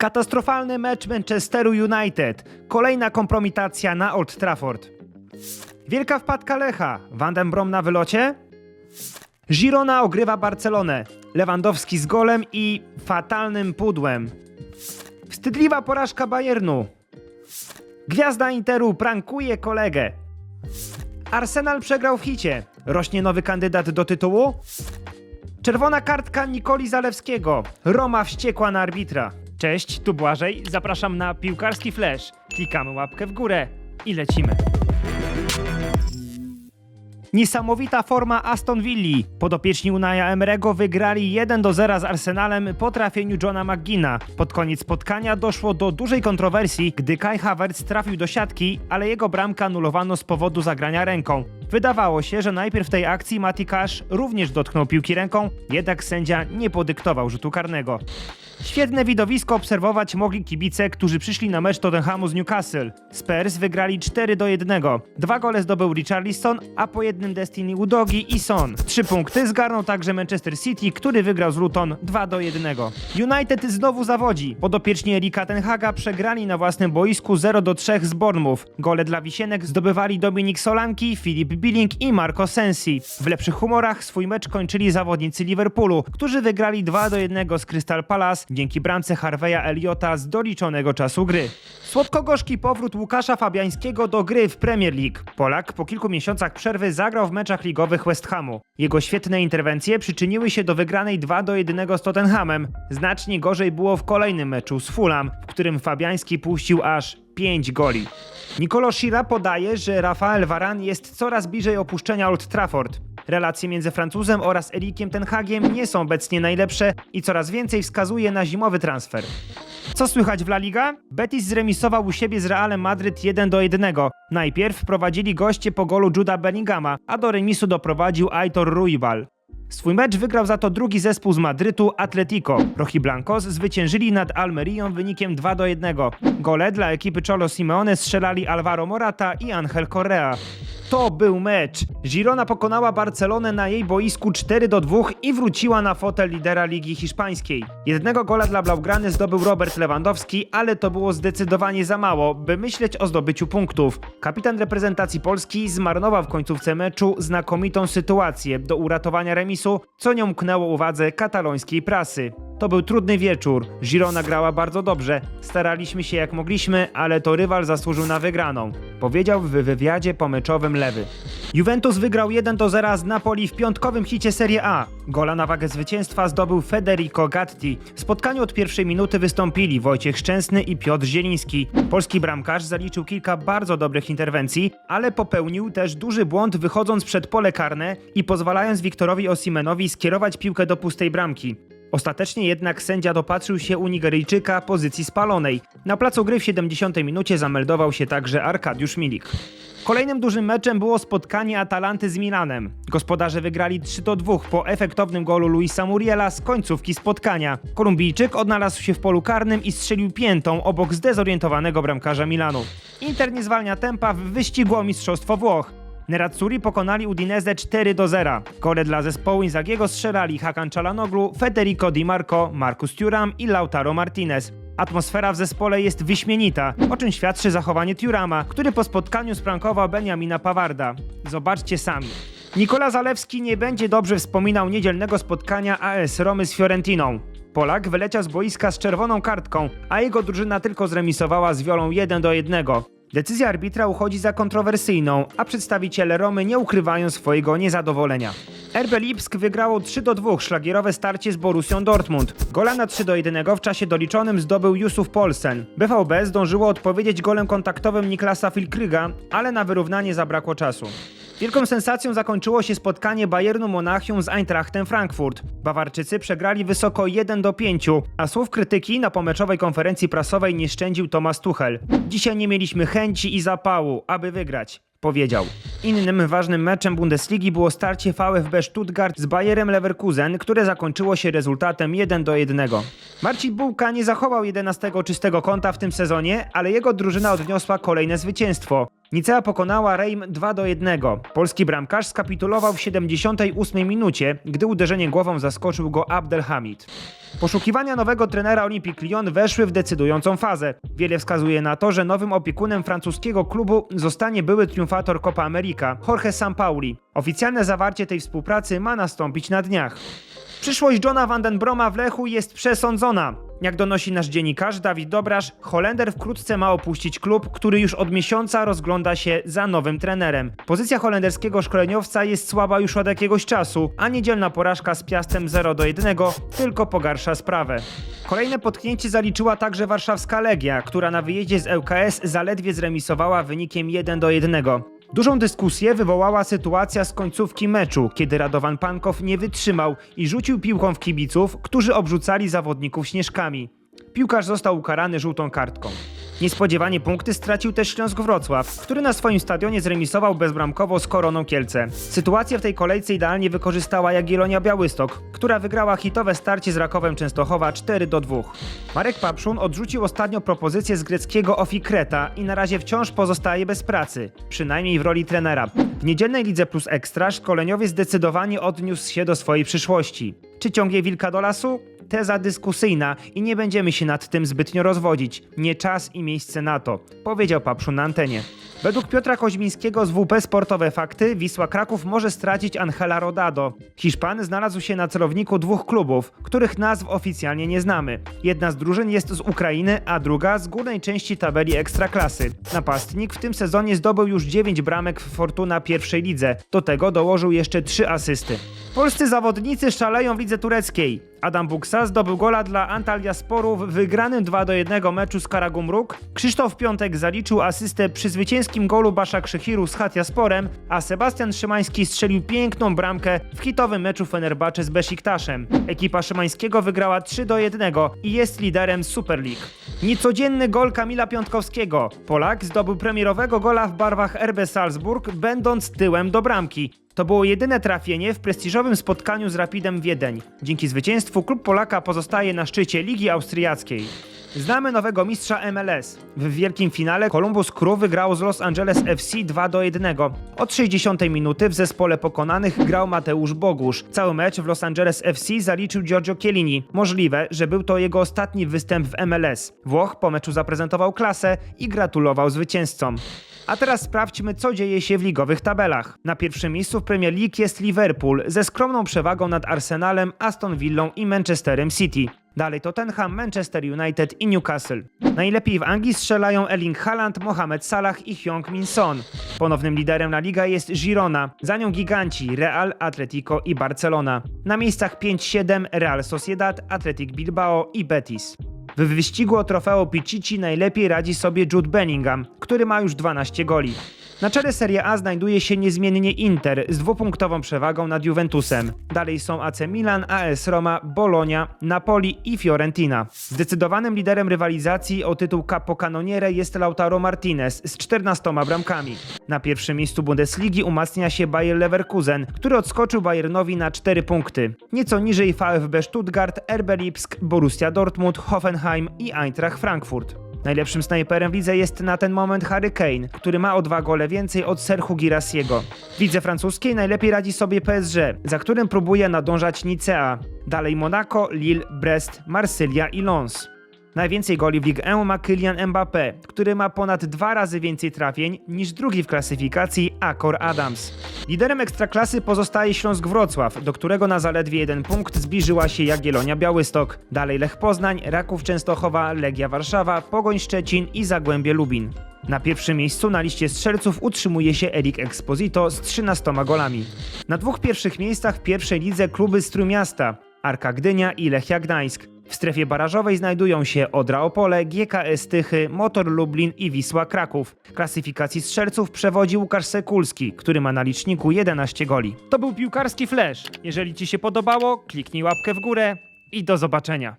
Katastrofalny mecz Manchesteru United. Kolejna kompromitacja na Old Trafford. Wielka wpadka Lecha. Van den Brom na wylocie? Girona ogrywa Barcelonę. Lewandowski z golem i fatalnym pudłem. Wstydliwa porażka Bayernu. Gwiazda Interu prankuje kolegę. Arsenal przegrał w hicie. Rośnie nowy kandydat do tytułu? Czerwona kartka Nikoli Zalewskiego. Roma wściekła na arbitra. Cześć, tu Błażej. Zapraszam na piłkarski flash. Klikamy łapkę w górę i lecimy. Niesamowita forma Aston Villa. Podopieczni Unaya Emerego wygrali 1 do 0 z Arsenalem po trafieniu Johna McGina. Pod koniec spotkania doszło do dużej kontrowersji, gdy Kai Havertz trafił do siatki, ale jego bramkę anulowano z powodu zagrania ręką. Wydawało się, że najpierw w tej akcji Mati Cash również dotknął piłki ręką, jednak sędzia nie podyktował rzutu karnego. Świetne widowisko obserwować mogli kibice, którzy przyszli na mecz Tottenhamu z Newcastle. Spurs wygrali 4 do 1. Dwa gole zdobył Richarlison, a po jednym Destiny Udogi i Son. Trzy punkty zgarnął także Manchester City, który wygrał z Luton 2 do 1. United znowu zawodzi. Podopieczni Erika Tenhaga przegrali na własnym boisku 0 do 3 z Bournemouth. Gole dla Wisienek zdobywali Dominik Solanki, Filip Billing i Marco Sensi. W lepszych humorach swój mecz kończyli zawodnicy Liverpoolu, którzy wygrali 2 do 1 z Crystal Palace dzięki bramce Harveya Eliota z doliczonego czasu gry. Słodko-gorzki powrót Łukasza Fabiańskiego do gry w Premier League. Polak po kilku miesiącach przerwy zagrał w meczach ligowych West Hamu. Jego świetne interwencje przyczyniły się do wygranej 2 do 1 z Tottenhamem. Znacznie gorzej było w kolejnym meczu z Fulham, w którym Fabiański puścił aż 5 goli. Nicolo Shira podaje, że Rafael Varane jest coraz bliżej opuszczenia Old Trafford. Relacje między Francuzem oraz Erikiem Tenhagiem nie są obecnie najlepsze i coraz więcej wskazuje na zimowy transfer. Co słychać w La Liga? Betis zremisował u siebie z Realem Madryt 1 do 1. Najpierw prowadzili goście po golu Juda Bellingama, a do remisu doprowadził Aitor Ruibal. Swój mecz wygrał za to drugi zespół z Madrytu Atletico. Rojiblancos zwyciężyli nad Almerią wynikiem 2 do 1. Gole dla ekipy Cholo Simeone strzelali Alvaro Morata i Angel Correa. To był mecz. Girona pokonała Barcelonę na jej boisku 4 do 2 i wróciła na fotel lidera Ligi Hiszpańskiej. Jednego gola dla Blaugrany zdobył Robert Lewandowski, ale to było zdecydowanie za mało, by myśleć o zdobyciu punktów. Kapitan reprezentacji Polski zmarnował w końcówce meczu znakomitą sytuację do uratowania remisu, co nie umknęło uwadze katalońskiej prasy. To był trudny wieczór. Girona grała bardzo dobrze. Staraliśmy się jak mogliśmy, ale to rywal zasłużył na wygraną. Powiedział w wywiadzie pomeczowym Lewy. Juventus wygrał 1 do 0 z Napoli w piątkowym hicie Serie A. Gola na wagę zwycięstwa zdobył Federico Gatti. W spotkaniu od pierwszej minuty wystąpili Wojciech Szczęsny i Piotr Zieliński. Polski bramkarz zaliczył kilka bardzo dobrych interwencji, ale popełnił też duży błąd wychodząc przed pole karne i pozwalając Wiktorowi Osimenowi skierować piłkę do pustej bramki. Ostatecznie jednak sędzia dopatrzył się u Nigeryjczyka pozycji spalonej. Na placu gry w 70 minucie zameldował się także Arkadiusz Milik. Kolejnym dużym meczem było spotkanie Atalanty z Milanem. Gospodarze wygrali 3 do 2 po efektownym golu Luisa Muriela z końcówki spotkania. Kolumbijczyk odnalazł się w polu karnym i strzelił piętą obok zdezorientowanego bramkarza Milanu. Inter nie zwalnia tempa w wyścigu o Mistrzostwo Włoch. Nerazzurri pokonali Udinese 4 do 0. Gole dla zespołu Inzagiego strzelali Hakan Çalhanoğlu, Federico Di Marco, Marcus Thuram i Lautaro Martinez. Atmosfera w zespole jest wyśmienita, o czym świadczy zachowanie Turama, który po spotkaniu sprankował Benjamina Pawarda. Zobaczcie sami. Nikola Zalewski nie będzie dobrze wspominał niedzielnego spotkania AS Romy z Fiorentiną. Polak wyleciał z boiska z czerwoną kartką, a jego drużyna tylko zremisowała z Wiolą 1 do 1. Decyzja arbitra uchodzi za kontrowersyjną, a przedstawiciele Romy nie ukrywają swojego niezadowolenia. RB Lipsk wygrało 3 do 2 szlagierowe starcie z Borussią Dortmund. Gola na 3 do 1 w czasie doliczonym zdobył Jusuf Polsen. BVB zdążyło odpowiedzieć golem kontaktowym Niklasa Filkryga, ale na wyrównanie zabrakło czasu. Wielką sensacją zakończyło się spotkanie Bayernu Monachium z Eintrachtem Frankfurt. Bawarczycy przegrali wysoko 1 do 5, a słów krytyki na pomeczowej konferencji prasowej nie szczędził Thomas Tuchel. Dzisiaj nie mieliśmy chęci i zapału, aby wygrać. Powiedział. Innym ważnym meczem Bundesligi było starcie VfB Stuttgart z Bayerem Leverkusen, które zakończyło się rezultatem 1 do 1. Marcin Bułka nie zachował 11 czystego kąta w tym sezonie, ale jego drużyna odniosła kolejne zwycięstwo. Nicea pokonała Reim 2 do 1. Polski bramkarz skapitulował w 78 minucie, gdy uderzenie głową zaskoczył go Abdelhamid. Poszukiwania nowego trenera Olympique Lyon weszły w decydującą fazę. Wiele wskazuje na to, że nowym opiekunem francuskiego klubu zostanie były triumfator Copa America, Jorge Sampaoli. Oficjalne zawarcie tej współpracy ma nastąpić na dniach. Przyszłość Johna van den Broma w Lechu jest przesądzona. Jak donosi nasz dziennikarz Dawid Dobrasz, Holender wkrótce ma opuścić klub, który już od miesiąca rozgląda się za nowym trenerem. Pozycja holenderskiego szkoleniowca jest słaba już od jakiegoś czasu, a niedzielna porażka z Piastem 0 do 1 tylko pogarsza sprawę. Kolejne potknięcie zaliczyła także warszawska Legia, która na wyjeździe z ŁKS zaledwie zremisowała wynikiem 1 do 1. Dużą dyskusję wywołała sytuacja z końcówki meczu, kiedy Radowan Pankow nie wytrzymał i rzucił piłką w kibiców, którzy obrzucali zawodników śnieżkami. Piłkarz został ukarany żółtą kartką. Niespodziewanie punkty stracił też Śląsk Wrocław, który na swoim stadionie zremisował bezbramkowo z Koroną Kielce. Sytuację w tej kolejce idealnie wykorzystała Jagiellonia Białystok, która wygrała hitowe starcie z Rakowem Częstochowa 4 do 2. Marek Papszun odrzucił ostatnio propozycję z greckiego Ofikreta i na razie wciąż pozostaje bez pracy, przynajmniej w roli trenera. W niedzielnej Lidze Plus Ekstra szkoleniowiec zdecydowanie odniósł się do swojej przyszłości. Czy ciągnie wilka do lasu? Teza dyskusyjna i nie będziemy się nad tym zbytnio rozwodzić. Nie czas i miejsce na to, powiedział Papszun na antenie. Według Piotra Koźmińskiego z WP Sportowe Fakty Wisła Kraków może stracić Angela Rodado. Hiszpan znalazł się na celowniku dwóch klubów, których nazw oficjalnie nie znamy. Jedna z drużyn jest z Ukrainy, a druga z górnej części tabeli Ekstraklasy. Napastnik w tym sezonie zdobył już 9 bramek w Fortuna pierwszej lidze. Do tego dołożył jeszcze 3 asysty. Polscy zawodnicy szaleją w lidze tureckiej. Adam Buksa zdobył gola dla Antalyasporu w wygranym 2 do 1 meczu z Karagumruk. Krzysztof Piątek zaliczył asystę przy zwycięskim golu Basza Krzychiru z Hatyasporem, a Sebastian Szymański strzelił piękną bramkę w hitowym meczu Fenerbahce z Besiktasem. Ekipa Szymańskiego wygrała 3 do 1 i jest liderem Super League. Niecodzienny gol Kamila Piątkowskiego. Polak zdobył premierowego gola w barwach RB Salzburg, będąc tyłem do bramki. To było jedyne trafienie w prestiżowym spotkaniu z Rapidem Wiedeń. Dzięki zwycięstwu klub Polaka pozostaje na szczycie Ligi Austriackiej. Znamy nowego mistrza MLS. W wielkim finale Columbus Crew wygrało z Los Angeles FC 2 do 1. Od 60 minuty w zespole pokonanych grał Mateusz Bogusz. Cały mecz w Los Angeles FC zaliczył Giorgio Chiellini. Możliwe, że był to jego ostatni występ w MLS. Włoch po meczu zaprezentował klasę i gratulował zwycięzcom. A teraz sprawdźmy, co dzieje się w ligowych tabelach. Na pierwszym miejscu w Premier League jest Liverpool ze skromną przewagą nad Arsenalem, Aston Villą i Manchesterem City. Dalej Tottenham, Manchester United i Newcastle. Najlepiej w Anglii strzelają Erling Haaland, Mohamed Salah i Hyung Min Son. Ponownym liderem La Liga jest Girona, za nią giganci Real, Atletico i Barcelona. Na miejscach 5-7 Real Sociedad, Athletic Bilbao i Betis. W wyścigu o trofeo Pichichi najlepiej radzi sobie Jude Bellingham, który ma już 12 goli. Na czele Serie A znajduje się niezmiennie Inter z dwupunktową przewagą nad Juventusem. Dalej są AC Milan, AS Roma, Bologna, Napoli i Fiorentina. Zdecydowanym liderem rywalizacji o tytuł Capocannoniere jest Lautaro Martinez z 14 bramkami. Na pierwszym miejscu Bundesligi umacnia się Bayer Leverkusen, który odskoczył Bayernowi na 4 punkty. Nieco niżej VfB Stuttgart, RB Lipsk, Borussia Dortmund, Hoffenheim i Eintracht Frankfurt. Najlepszym snajperem w lidze jest na ten moment Harry Kane, który ma o dwa gole więcej od Serhu Girasiego. W lidze francuskiej najlepiej radzi sobie PSG, za którym próbuje nadążać Nicea. Dalej Monaco, Lille, Brest, Marsylia i Lens. Najwięcej goli w Ligue 1 ma Kylian Mbappé, który ma ponad dwa razy więcej trafień niż drugi w klasyfikacji Akor Adams. Liderem ekstraklasy pozostaje Śląsk Wrocław, do którego na zaledwie jeden punkt zbliżyła się Jagiellonia Białystok. Dalej Lech Poznań, Raków Częstochowa, Legia Warszawa, Pogoń Szczecin i Zagłębie Lubin. Na pierwszym miejscu na liście strzelców utrzymuje się Erik Exposito z 13 golami. Na dwóch pierwszych miejscach w pierwszej lidze kluby z Trójmiasta, Arka Gdynia i Lechia Gdańsk. W strefie barażowej znajdują się Odra Opole, GKS Tychy, Motor Lublin i Wisła Kraków. Klasyfikacji strzelców przewodzi Łukasz Sekulski, który ma na liczniku 11 goli. To był piłkarski flash. Jeżeli Ci się podobało, kliknij łapkę w górę i do zobaczenia.